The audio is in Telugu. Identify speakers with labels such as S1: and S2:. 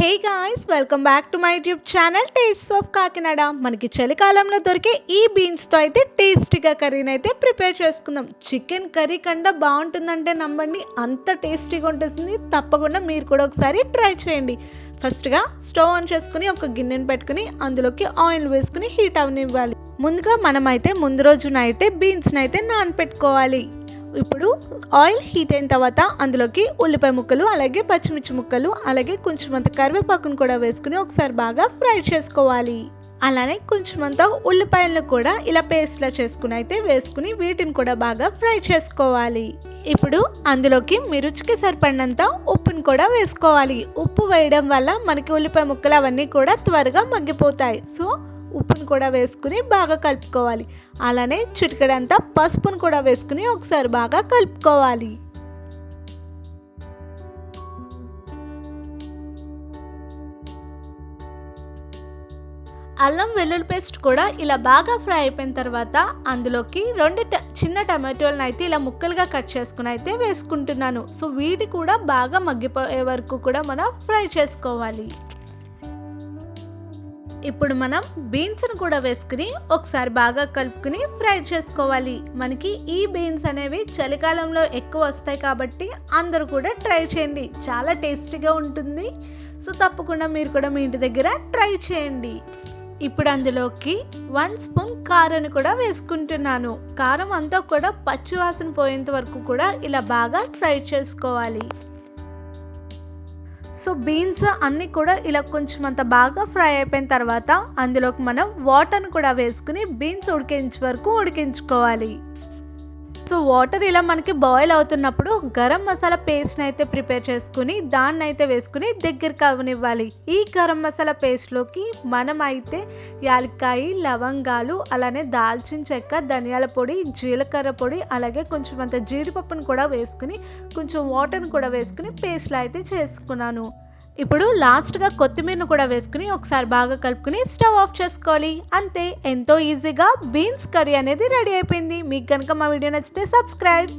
S1: Hey guys welcome back to my YouTube channel taste of Kakinada. మనకి చలికాలంలో దొరికే ఈ బీన్స్తో అయితే టేస్టీగా కర్రీని అయితే ప్రిపేర్ చేసుకుందాం. చికెన్ కర్రీ కంటే బాగుంటుందంటే నమ్మండి. అంత టేస్టీగా ఉంటుంది తప్పకుండా మీరు కూడా ఒకసారి ట్రై చేయండి. ఫస్ట్గా స్టవ్ ఆన్ చేసుకుని ఒక గిన్నెను పెట్టుకుని అందులోకి ఆయిల్ వేసుకుని హీట్ అవనివ్వాలి. ముందుగా మనమైతే ముందు రోజునైతే బీన్స్ని అయితే నానపెట్టుకోవాలి. ఇప్పుడు ఆయిల్ హీట్ అయిన తర్వాత అందులోకి ఉల్లిపాయ ముక్కలు అలాగే పచ్చిమిర్చి ముక్కలు అలాగే కొంచెం అంత కరివేపాకును కూడా వేసుకుని ఒకసారి బాగా ఫ్రై చేసుకోవాలి. అలానే కొంచెం ఉల్లిపాయలను కూడా ఇలా పేస్ట్లా చేసుకుని అయితే వేసుకుని వీటిని కూడా బాగా ఫ్రై చేసుకోవాలి. ఇప్పుడు అందులోకి మీ రుచికి సరిపడినంత ఉప్పును కూడా వేసుకోవాలి. ఉప్పు వేయడం వల్ల మనకి ఉల్లిపాయ ముక్కలు అవన్నీ కూడా త్వరగా మగ్గిపోతాయి. సో ఉప్పును కూడా వేసుకుని బాగా కలుపుకోవాలి. అలానే చిటికడంతా పసుపును కూడా వేసుకుని ఒకసారి బాగా కలుపుకోవాలి. అల్లం వెల్లుల్లి పేస్ట్ కూడా ఇలా బాగా ఫ్రై అయిపోయిన తర్వాత అందులోకి రెండు చిన్న టమాటోలను అయితే ఇలా ముక్కలుగా కట్ చేసుకుని అయితే వేసుకుంటున్నాను. సో వీటి కూడా బాగా మగ్గిపోయే వరకు కూడా మనం ఫ్రై చేసుకోవాలి. ఇప్పుడు మనం బీన్స్ను కూడా వేసుకుని ఒకసారి బాగా కలుపుకుని ఫ్రై చేసుకోవాలి. మనకి ఈ బీన్స్ అనేవి చలికాలంలో ఎక్కువ వస్తాయి కాబట్టి అందరూ కూడా ట్రై చేయండి. చాలా టేస్టీగా ఉంటుంది. సో తప్పకుండా మీరు కూడా మీ ఇంటి దగ్గర ట్రై చేయండి. ఇప్పుడు అందులోకి వన్ స్పూన్ కారాన్ని కూడా వేసుకుంటున్నాను. కారం అంతా కూడా పచ్చివాసన పోయేంత వరకు కూడా ఇలా బాగా ఫ్రై చేసుకోవాలి. సో బీన్స్ అన్నీ కూడా ఇలా కొంచెం అంత బాగా ఫ్రై అయిపోయిన తర్వాత అందులోకి మనం వాటర్ని కూడా వేసుకుని బీన్స్ ఉడికించే వరకు ఉడికించుకోవాలి. సో వాటర్ ఇలా మనకి బాయిల్ అవుతున్నప్పుడు గరం మసాలా పేస్ట్ని అయితే ప్రిపేర్ చేసుకుని దాన్ని అయితే వేసుకుని దగ్గరికి అవనివ్వాలి. ఈ గరం మసాలా పేస్ట్లోకి మనం అయితే యాలక్కాయ లవంగాలు అలానే దాల్చిన చెక్క ధనియాల పొడి జీలకర్ర పొడి అలాగే కొంచెం అంత జీడిపప్పును కూడా వేసుకుని కొంచెం వాటర్ని కూడా వేసుకుని పేస్ట్లో అయితే చేసుకున్నాను. ఇప్పుడు లాస్ట్గా కొత్తిమీరను కూడా వేసుకుని ఒకసారి బాగా కలుపుకుని స్టవ్ ఆఫ్ చేసుకోవాలి. అంతే ఎంతో ఈజీగా బీన్స్ కర్రీ అనేది రెడీ అయిపోయింది. మీకు కనుక మా వీడియో నచ్చితే సబ్స్క్రైబ్